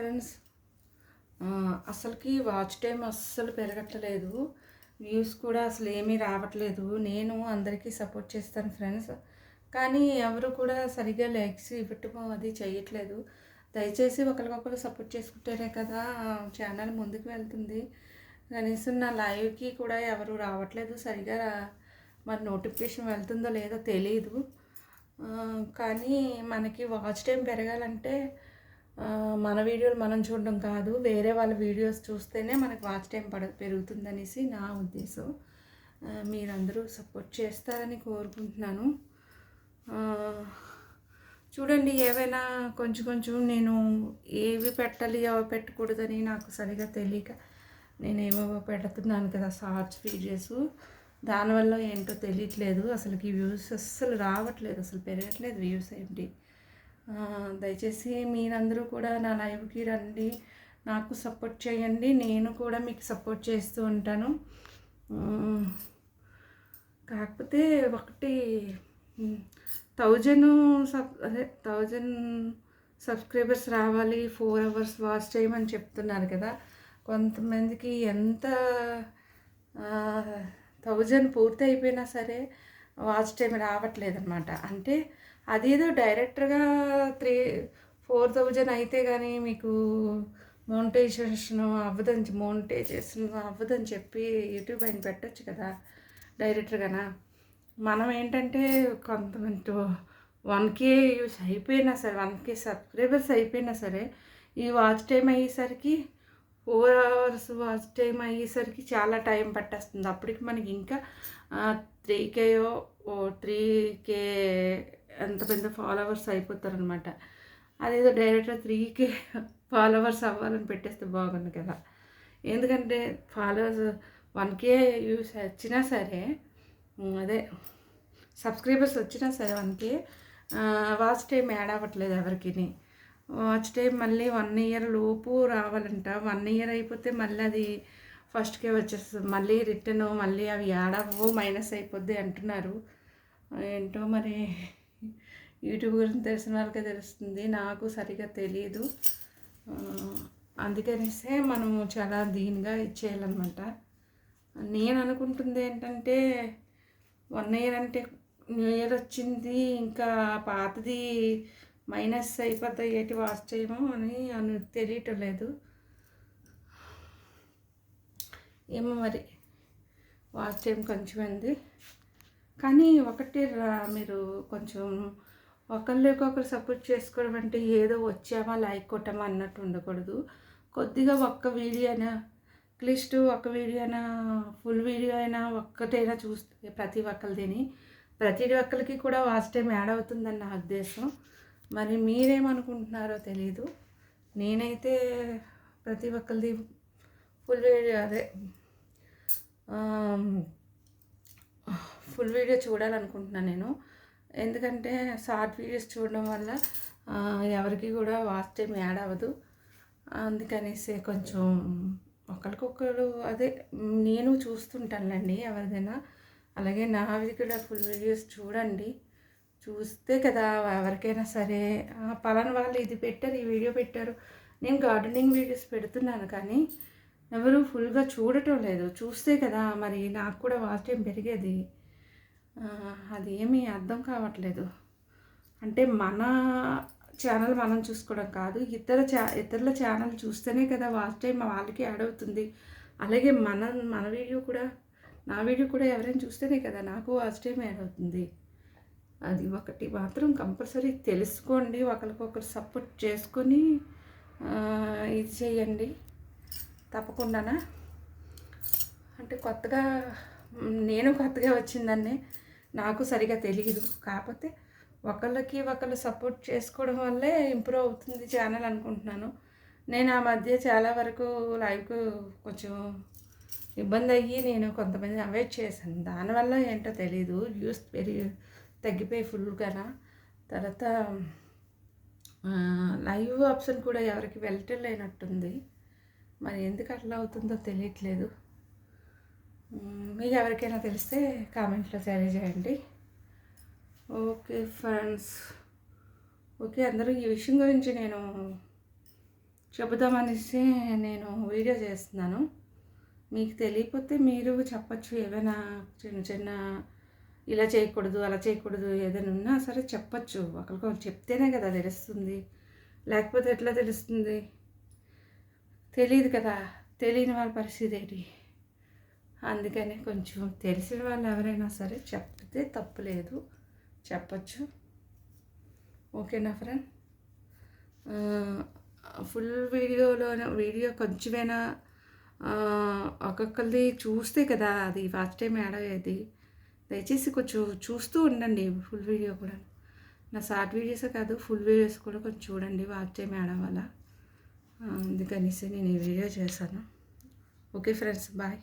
Friends. అసలుకి watch time అస్సలు పెరగట్లేదు. Views కూడా అసలు ఏమీ రావట్లేదు. నేను అందరికీ సపోర్ట్ చేస్తాను ఫ్రెండ్స్. కానీ ఎవరు కూడా సరిగ్గా లైక్స్ ఇవ్వటం అది చేయట్లేదు. దయచేసి ఒకరికొకరు సపోర్ట్ చేసుకుంటేనే కదా ఛానల్ ముందుకు వెళ్తుంది. కనీసం నా లైవ్కి కూడా ఎవరు రావట్లేదు. సరిగా మరి నోటిఫికేషన్ వెళ్తుందో లేదో తెలియదు కానీ మనకి వాచ్ టైం పెరగాలంటే మన వీడియోలు మనం చూడడం కాదు వేరే వాళ్ళ వీడియోస్ చూస్తేనే మనకు వాచ్ టైం పడ పెరుగుతుందనేసి నా ఉద్దేశం. మీరందరూ సపోర్ట్ చేస్తారని కోరుకుంటున్నాను. చూడండి ఏవైనా కొంచెం కొంచెం నేను ఏవి పెట్టాలి అవి పెట్టకూడదని నాకు సరిగా తెలియక నేను ఏవేవో పెడుతున్నాను కదా షార్ట్స్ వీడియోస్ దానివల్ల ఏంటో తెలియట్లేదు. అసలుకి వ్యూస్ అస్సలు రావట్లేదు అసలు పెరగట్లేదు వ్యూస్ ఏంటి? దయచేసి మీరందరూ కూడా నా లైవ్కి రండి. నాకు సపోర్ట్ చేయండి. నేను కూడా మీకు సపోర్ట్ చేస్తూ ఉంటాను. కాకపోతే ఒకటి థౌజండ్ సబ్ అదే థౌజండ్ సబ్స్క్రైబర్స్ రావాలి ఫోర్ అవర్స్ వాచ్ చేయమని చెప్తున్నారు కదా. కొంతమందికి ఎంత థౌజండ్ పూర్తి అయిపోయినా సరే వాచ్ టైం రావట్లేదు అనమాట అంటే అదేదో డైరెక్ట్గా త్రీ ఫోర్ థౌజండ్ అయితే కానీ మీకు మోనిటైజేషన్ అవ్వదని మోనిటైజేషన్ అవ్వదని చెప్పి యూట్యూబ్ ఆయన పెట్టచ్చు కదా డైరెక్ట్గానా మనం ఏంటంటే కొంతమంది వన్ కే యూస్ అయిపోయినా సరే వన్ కే సబ్స్క్రైబర్స్ అయిపోయినా సరే ఈ వాచ్ టైం అయ్యేసరికి ఫోర్ అవర్స్ వాచ్ టైం అయ్యేసరికి చాలా టైం పట్టేస్తుంది. అప్పటికి మనకి ఇంకా త్రీ కేయో ఓ త్రీ కే ఎంత పెద్ద ఫాలోవర్స్ అయిపోతారనమాట అదేదో డైరెక్ట్గా త్రీ కే ఫాలోవర్స్ అవ్వాలని పెట్టేస్తే బాగుంది కదా. ఎందుకంటే ఫాలోవర్స్ వన్ కే యూస్ వచ్చినా సరే అదే సబ్స్క్రైబర్స్ వచ్చినా సరే one K watch time add అవ్వట్లేదు ఎవరికి వాచ్ టైం మళ్ళీ వన్ ఇయర్ లోపు రావాలంట. వన్ ఇయర్ అయిపోతే మళ్ళీ అది ఫస్ట్కే వచ్చేస్తుంది. మళ్ళీ రిటర్న్ మళ్ళీ అవి యాడ్ అవ్వవు మైనస్ అయిపోద్ది అంటున్నారు. ఏంటో మరి? యూట్యూబ్ గురించి తెలిసిన వాళ్ళకే తెలుస్తుంది. నాకు సరిగా తెలియదు అందుకనేసే మనము చాలా దీనిగా ఇచ్చేయాలన్నమాట నేను అనుకుంటుంది ఏంటంటే వన్ ఇయర్ అంటే న్యూ ఇయర్ వచ్చింది ఇంకా పాతది మైనస్ అయిపోద్ది ఏంటి వాచ్ చేయము అని అని తెలియటం లేదు. ఏమో మరి వాచ్ టైం కొంచెం ఉంది కానీ ఒకటి రా- మీరు కొంచెం ఒకరికొకరు సపోర్ట్ చేసుకోవడం అంటే ఏదో వచ్చామా లైక్ కొట్టామా అన్నట్టు ఉండకూడదు. కొద్దిగా ఒక్క వీడియో అయినా అట్లీస్ట్ ఒక వీడియో అయినా ఫుల్ వీడియో అయినా ఒక్కటైనా చూస్తే ప్రతి ఒక్కరిదిని ప్రతి ఒక్కరికి కూడా వాచ్ టైం యాడ్ అవుతుందని నా ఉద్దేశం. మరి మీరేమనుకుంటున్నారో తెలీదు. నేనైతే ప్రతి ఒక్కరిది ఫుల్ వీడియో అదే ఫుల్ వీడియో చూడాలనుకుంటున్నాను నేను. ఎందుకంటే షార్ట్ వీడియోస్ చూడడం వల్ల ఎవరికి కూడా వాచ్ టైం యాడ్ అవ్వదు. అందుకనేసి కొంచెం ఒకరికొకరు అదే నేను చూస్తుంటానులేండి ఎవరిదైనా. అలాగే నావి కూడా ఫుల్ వీడియోస్ చూడండి. చూస్తే కదా ఎవరికైనా సరే పలాన పలానా వాళ్ళు ఇది పెట్టారు ఈ వీడియో పెట్టారు. నేను గార్డెనింగ్ వీడియోస్ పెడుతున్నాను కానీ ఎవరు ఫుల్గా చూడటం లేదు. చూస్తే కదా మరి నాకు కూడా వాచ్ టైం పెరిగేది. అది ఏమీ అర్థం కావట్లేదు. అంటే మన ఛానల్ మనం చూసుకోవడం కాదు ఇతర ఛా ఇతరుల ఛానల్ చూస్తేనే కదా వాచ్ టైం వాళ్ళకి యాడ్ అవుతుంది. అలాగే మన మన వీడియో కూడా నా వీడియో కూడా ఎవరైనా చూస్తేనే కదా నాకు వాచ్ టైం యాడ్ అవుతుంది. అది ఒకటి మాత్రం కంపల్సరీ తెలుసుకోండి ఒకరికొకరు సపోర్ట్ చేసుకొని ఇది చేయండి. తప్పకుండానా? అంటే కొత్తగా నేను కొత్తగా వచ్చిందాన్ని నాకు సరిగా తెలియదు కాకపోతే ఒకళ్ళకి ఒకళ్ళు సపోర్ట్ చేసుకోవడం వల్లే ఇంప్రూవ్ అవుతుంది ఛానల్ అనుకుంటున్నాను. నేను ఆ మధ్య చాలా వరకు లైవ్కు కొంచెం ఇబ్బంది అయ్యి నేను కొంతమంది అవాయిడ్ చేశాను. దానివల్ల ఏంటో తెలియదు వ్యూస్ పెరిగి తగ్గిపోయి ఫుల్గా తర్వాత లైవ్ ఆప్షన్ కూడా ఎవరికి వెళ్ళటం లేనట్టుంది. మరి ఎందుకు అట్లా అవుతుందో తెలియట్లేదు. మీకు ఎవరికైనా తెలిస్తే కామెంట్లో చేయండి ఓకే ఫ్రెండ్స్. ఓకే అందరూ ఈ విషయం గురించి నేను చెబుదామనేసి నేను వీడియో చేస్తున్నాను. మీకు తెలియకపోతే మీరు చెప్పచ్చు ఏమైనా చిన్న చిన్న ఇలా చేయకూడదు అలా చేయకూడదు ఏదైనా ఉన్నా సరే చెప్పచ్చు. ఒకరికి చెప్తేనే కదా తెలుస్తుంది. లేకపోతే ఎట్లా తెలుస్తుంది? తెలియదు కదా. తెలియని వాళ్ళ పరిస్థితి ఏంటి? అందుకని కొంచెం తెలిసిన వాళ్ళు ఎవరైనా సరే చెప్తే తప్పులేదు. చెప్పచ్చు. ఓకేనా ఫ్రెండ్? ఫుల్ వీడియోలో వీడియో కొంచెమైనా ఒక్కొక్కరిది చూస్తే కదా అది ఫస్ట్ టైం యాడ్ అయ్యేది. దయచేసి కొంచెం చూస్తూ ఉండండి ఫుల్ వీడియో కూడా. నా షార్ట్ వీడియోసే కాదు ఫుల్ వీడియోస్ కూడా కొంచెం చూడండి వాచ్ టైం యాడ్ అవ్వాలా. అందుకనేసి నేను ఈ వీడియో చేశాను. Okay friends bye.